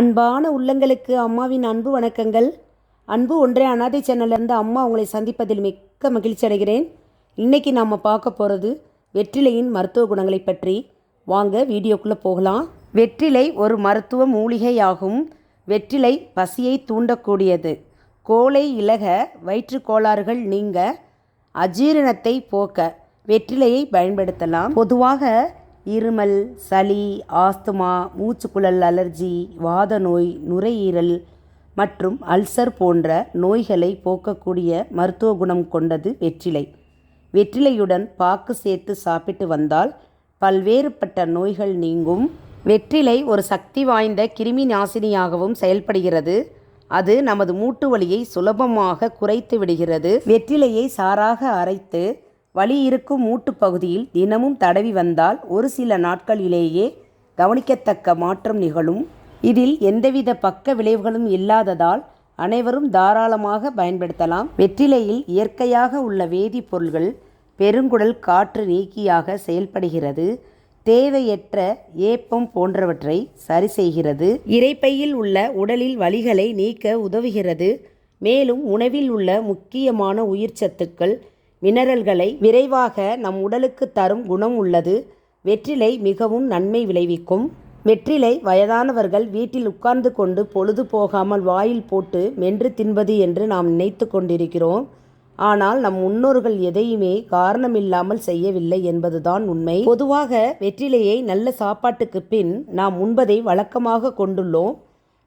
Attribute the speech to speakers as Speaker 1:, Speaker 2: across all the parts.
Speaker 1: அன்பான உள்ளங்களுக்கு அம்மாவின் அன்பு வணக்கங்கள். அன்பு ஒன்றே அனாதை சேனல்லேருந்து அம்மா உங்களை சந்திப்பதில் மிக்க மகிழ்ச்சி அடைகிறேன். இன்றைக்கி நாம் பார்க்க போகிறது வெற்றிலையின் மருத்துவ குணங்களை பற்றி. வாங்க வீடியோக்குள்ளே போகலாம். வெற்றிலை ஒரு மருத்துவ மூலிகையாகும். வெற்றிலை பசியை தூண்டக்கூடியது. கோலை இலக வயிற்று கோளாறுகள் நீங்க அஜீரணத்தை போக்க வெற்றிலையை பயன்படுத்தலாம். பொதுவாக இருமல் சளி ஆஸ்துமா மூச்சுக்குழல் அலர்ஜி வாத நோய் நுரையீரல் மற்றும் அல்சர் போன்ற நோய்களை போக்கக்கூடிய மருத்துவ குணம் கொண்டது வெற்றிலை. வெற்றிலையுடன் பாக்கு சேர்த்து சாப்பிட்டு வந்தால் பல்வேறுபட்ட நோய்கள் நீங்கும். வெற்றிலை ஒரு சக்தி வாய்ந்த கிருமி நாசினியாகவும் செயல்படுகிறது. அது நமது மூட்டு வலியை சுலபமாக குறைத்து விடுகிறது. வெற்றிலையை சாராக அரைத்து வலி இருக்கும் மூட்டுப் பகுதியில் தினமும் தடவி வந்தால் ஒரு சில நாட்களிலேயே கவனிக்கத்தக்க மாற்றம் நிகழும். இதில் எந்தவித பக்க விளைவுகளும் இல்லாததால் அனைவரும் தாராளமாக பயன்படுத்தலாம். வெற்றிலையில் இயற்கையாக உள்ள வேதிப்பொருள்கள் பெருங்குடல் காற்று நீக்கியாக செயல்படுகிறது. தேவையற்ற ஏப்பம் போன்றவற்றை சரி செய்கிறது. இரைப்பையில் உள்ள உடலில் வலிகளை நீக்க உதவுகிறது. மேலும் உணவில் உள்ள முக்கியமான உயிர் சத்துக்கள் மினரல்களை விரைவாக நம் உடலுக்கு தரும் குணம் உள்ளது. வெற்றிலை மிகவும் நன்மை விளைவிக்கும். வெற்றிலை வயதானவர்கள் வீட்டில் உட்கார்ந்து கொண்டு பொழுது போகாமல் வாயில் போட்டு மென்று தின்பது என்று நாம் நினைத்து கொண்டிருக்கிறோம். ஆனால் நம் முன்னோர்கள் எதையுமே காரணமில்லாமல் செய்யவில்லை என்பதுதான் உண்மை. பொதுவாக வெற்றிலையை நல்ல சாப்பாட்டுக்கு பின் நாம் உண்பதை வழக்கமாக கொண்டுள்ளோம்.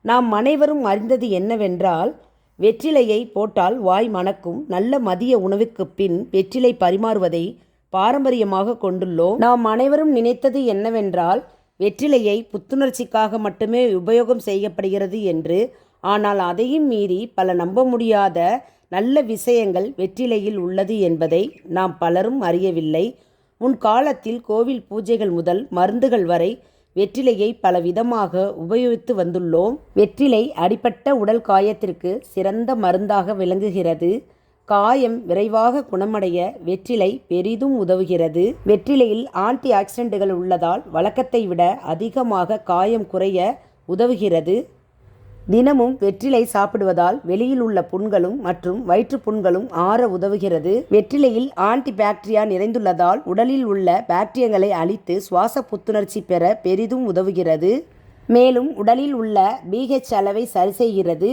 Speaker 1: நாம் அனைவரும் அறிந்தது என்னவென்றால் வெற்றிலையை போட்டால் வாய் மணக்கும். நல்ல மதிய உணவுக்குப் பின் வெற்றிலை பரிமாறுவதை பாரம்பரியமாக கொண்டுள்ளோம். நாம் அனைவரும் நினைத்தது என்னவென்றால் வெற்றிலையை புத்துணர்ச்சிக்காக மட்டுமே உபயோகம் செய்யப்படுகிறது என்று. ஆனால் அதையும் மீறி பல நம்ப முடியாத நல்ல விஷயங்கள் வெற்றிலையில் உள்ளது என்பதை நாம் பலரும் அறியவில்லை. முன்காலத்தில் கோவில் பூஜைகள் முதல் மருந்துகள் வரை வெற்றிலையை பல விதமாக உபயோகித்து வந்துள்ளோம். வெற்றிலை அடிப்பட்ட உடல் காயத்திற்கு சிறந்த மருந்தாக விளங்குகிறது. காயம் விரைவாக குணமடைய வெற்றிலை பெரிதும் உதவுகிறது. வெற்றிலையில் ஆன்டி ஆக்சிடென்ட்டுகள் உள்ளதால் வழக்கத்தை விட அதிகமாக காயம் குறைய உதவுகிறது. தினமும் வெற்றிலை சாப்பிடுவதால் வெளியில் உள்ள புண்களும் மற்றும் வயிற்று புண்களும் ஆற உதவுகிறது. வெற்றிலையில் ஆன்டி பாக்டீரியா நிறைந்துள்ளதால் உடலில் உள்ள பாக்டீரியங்களை அழித்து சுவாச புத்துணர்ச்சி பெற பெரிதும் உதவுகிறது. மேலும் உடலில் உள்ள பிஹெச் அளவை சரி செய்கிறது.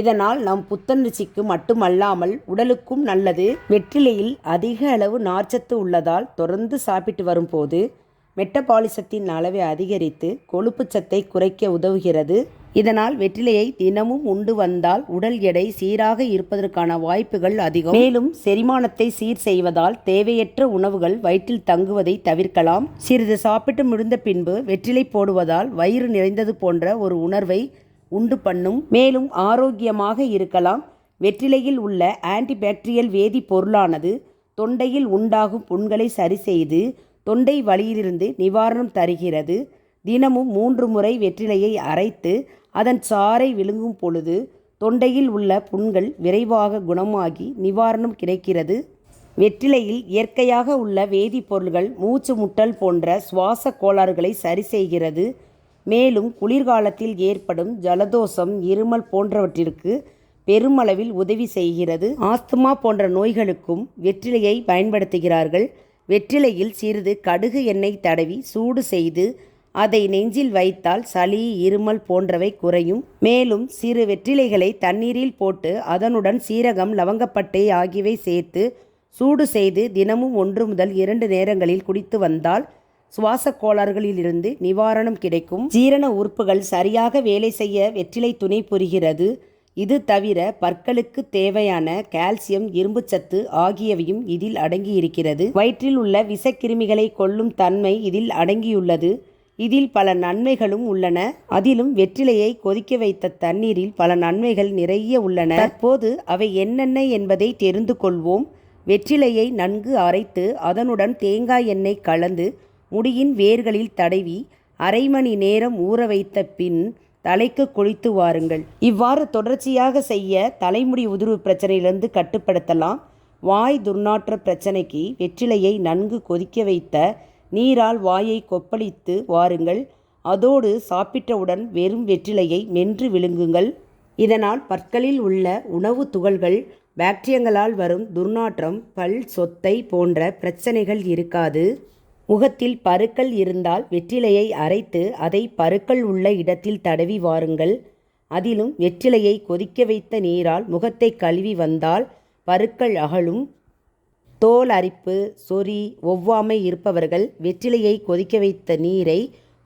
Speaker 1: இதனால் நம் புத்துணர்ச்சிக்கு மட்டுமல்லாமல் உடலுக்கும் நல்லது. வெற்றிலையில் அதிக அளவு நார்ச்சத்து உள்ளதால் தொடர்ந்து சாப்பிட்டு வரும்போது மெட்டபாலிசத்தின் அளவை அதிகரித்து கொழுப்புச்சத்தை குறைக்க உதவுகிறது. இதனால் வெற்றிலையை தினமும் உண்டு வந்தால் உடல் எடை சீராக இருப்பதற்கான வாய்ப்புகள் அதிகம். மேலும் செரிமானத்தை சீர் செய்வதால் தேவையற்ற உணவுகள் வயிற்றில் தங்குவதை தவிர்க்கலாம். சிறிது சாப்பிட்டு முடிந்த பின்பு வெற்றிலை போடுவதால் வயிறு நிறைந்தது போன்ற ஒரு உணர்வை உண்டு பண்ணும். மேலும் ஆரோக்கியமாக இருக்கலாம். வெற்றிலையில் உள்ள ஆன்டிபாக்டீரியல் வேதிப்பொருளானது தொண்டையில் உண்டாகும் புண்களை சரி செய்து தொண்டை வலியிலிருந்து நிவாரணம் தருகிறது. தினமும் மூன்று முறை வெற்றிலையை அரைத்து அதன் சாறை விழுங்கும் பொழுது தொண்டையில் உள்ள புண்கள் விரைவாக குணமாகி நிவாரணம் கிடைக்கிறது. வெற்றிலையில் இயற்கையாக உள்ள வேதிப்பொருள்கள் மூச்சு முட்டல் போன்ற சுவாச கோளாறுகளை சரி செய்கிறது மேலும் குளிர்காலத்தில் ஏற்படும் ஜலதோஷம் இருமல் போன்றவற்றிற்கு பெருமளவில் உதவி செய்கிறது. ஆஸ்துமா போன்ற நோய்களுக்கும் வெற்றிலையை பயன்படுத்துகிறார்கள். வெற்றிலையில் சிறிது கடுகு எண்ணெய் தடவி சூடு செய்து அதை நெஞ்சில் வைத்தால் சளி இருமல் போன்றவை குறையும். மேலும் சிறு வெற்றிலைகளை தண்ணீரில் போட்டு அதனுடன் சீரகம் லவங்கப்பட்டை ஆகியவை சேர்த்து சூடு செய்து தினமும் ஒன்று முதல் இரண்டு நேரங்களில் குடித்து வந்தால் சுவாச கோளாறுகளிலிருந்து நிவாரணம் கிடைக்கும். ஜீரண உறுப்புகள் சரியாக வேலை செய்ய வெற்றிலை துணை புரிகிறது. இது தவிர பற்களுக்கு தேவையான கால்சியம் இரும்புச்சத்து ஆகியவையும் இதில் அடங்கியிருக்கிறது. வயிற்றில் உள்ள விஷக்கிருமிகளை கொல்லும் தன்மை இதில் அடங்கியுள்ளது. இதில் பல நன்மைகளும் உள்ளன. அதிலும் வெற்றிலையை கொதிக்க வைத்த தண்ணீரில் பல நன்மைகள் நிறைய உள்ளன. தற்போது அவை என்னென்ன என்பதை தெரிந்து கொள்வோம். வெற்றிலையை நன்கு அரைத்து அதனுடன் தேங்காய் எண்ணெய் கலந்து முடியின் வேர்களில் தடவி அரை மணி நேரம் ஊற வைத்த பின் தலைக்கு குளித்து வாருங்கள். இவ்வாறு தொடர்ச்சியாக செய்ய தலைமுடி உதிர்வு பிரச்சனையிலிருந்து கட்டுப்படுத்தலாம். வாய் துர்நாற்ற பிரச்சனைக்கு வெற்றிலையை நன்கு கொதிக்க வைத்த நீரால் வாயை கொப்பளித்து வாருங்கள். அதோடு சாப்பிட்டவுடன் வெறும் வெற்றிலையை மென்று விழுங்குங்கள். இதனால் பற்களில் உள்ள உணவு துகள்கள் பாக்டீரியங்களால் வரும் துர்நாற்றம் பல் சொத்தை போன்ற பிரச்சனைகள் இருக்காது. முகத்தில் பருக்கள் இருந்தால் வெற்றிலையை அரைத்து அதை பருக்கள் உள்ள இடத்தில் தடவி வாருங்கள். அதிலும் வெற்றிலையை கொதிக்க வைத்த நீரால் முகத்தை கழுவி வந்தால் பருக்கள் அகலும். தோல் அரிப்பு சொறி ஒவ்வாமை இருப்பவர்கள் வெற்றிலையை கொதிக்க வைத்த நீரை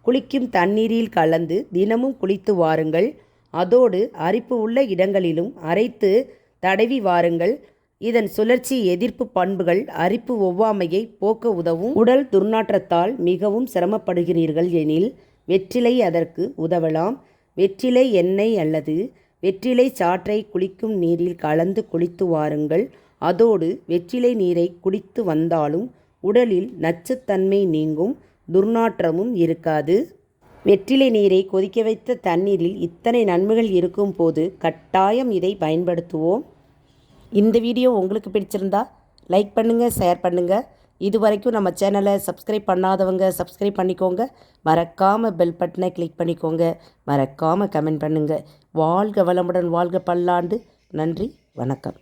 Speaker 1: குளிக்கும் தண்ணீரில் கலந்து தினமும் குளித்து வாருங்கள். அதோடு அரிப்பு உள்ள இடங்களிலும் அரைத்து தடவி வாருங்கள். இதன் சுழற்சி எதிர்ப்பு பண்புகள் அரிப்பு ஒவ்வாமையை போக்க உதவும். உடல் துர்நாற்றத்தால் மிகவும் சிரமப்படுகிறீர்கள் எனில் வெற்றிலை அதற்கு உதவலாம். வெற்றிலை எண்ணெய் அல்லது வெற்றிலை சாற்றை குளிக்கும் நீரில் கலந்து குளித்து வாருங்கள். அதோடு வெற்றிலை நீரை குடித்து வந்தாலும் உடலில் நச்சுத்தன்மை நீங்கும் துர்நாற்றமும் இருக்காது. வெற்றிலை நீரை கொதிக்க வைத்த தண்ணீரில் இத்தனை நன்மைகள் இருக்கும் போது கட்டாயம் இதை பயன்படுத்துவோம். இந்த வீடியோ உங்களுக்கு பிடிச்சிருந்தா லைக் பண்ணுங்கள் ஷேர் பண்ணுங்கள் இது வரைக்கும் நம்ம சேனலை சப்ஸ்கிரைப் பண்ணாதவங்க சப்ஸ்கிரைப் பண்ணிக்கோங்க. மறக்காமல் பெல் பட்டனை கிளிக் பண்ணிக்கோங்க. மறக்காமல் கமெண்ட் பண்ணுங்கள் வாழ்க வளமுடன் வாழ்க பல்லாண்டு. நன்றி வணக்கம்.